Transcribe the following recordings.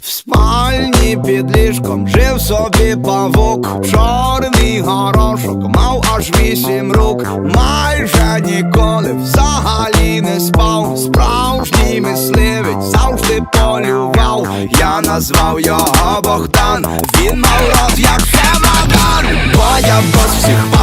В спальні під ліжком жив собі павук, чорний горошок, мав аж вісім рук, майже ніколи взагалі не спав. Справжній мисливець завжди полював. Я назвав його Богдан, він мав рот як чемодан Бо я бос всіх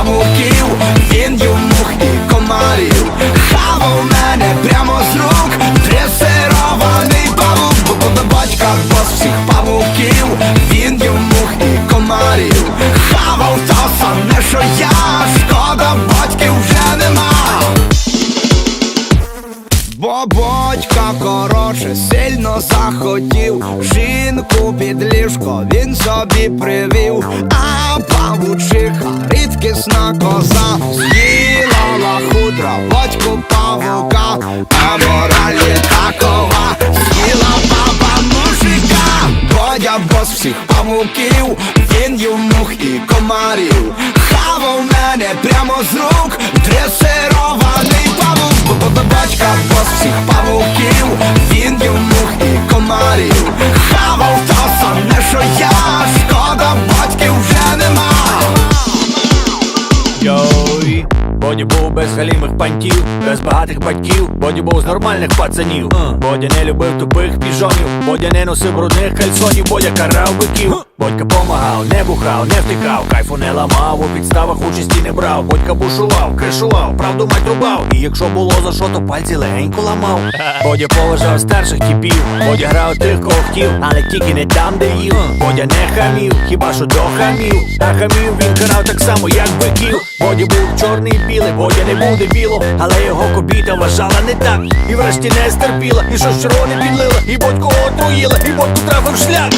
він мух і комарів. Хавав то саме, що я, шкода, батьків вже нема. Бо батька коротше сильно захотів. Жінку під ліжко він собі привів, а павучиха рідкісна коза. З'їла лахудра, батьку павука, а моралі такова. З'їла я бос всіх памуків, він мух і комарів. Хавав мене прямо з рук, дресирований павук. Бо до батька бос всіх павуків, Галімих пантів, без багатих батьків, Боді був з нормальних пацанів. Бодя не любив тупих піжонів, Бодя не носив брудних кальсонів, Бодя карав биків. Бодька помагав, не бухав, не втикав, кайфу не ламав, у підставах участі не брав. Бодька бушував, кришував, правду мать рубав. І якщо було за що, то пальці легенько ламав. Бодя поважав старших типів, Бодя грав тих, кого хотів, але тільки не там, де їв. Бодя не хамів, хіба що до хамів. А хамів він карав так само, як биків. Боді був чорний і білий, Бодя не буде біло, але його кобіта вважала не так. І врешті не стерпіла, і щось червоне підлила, і бодьку отруїла, і бодьку трафив шлях.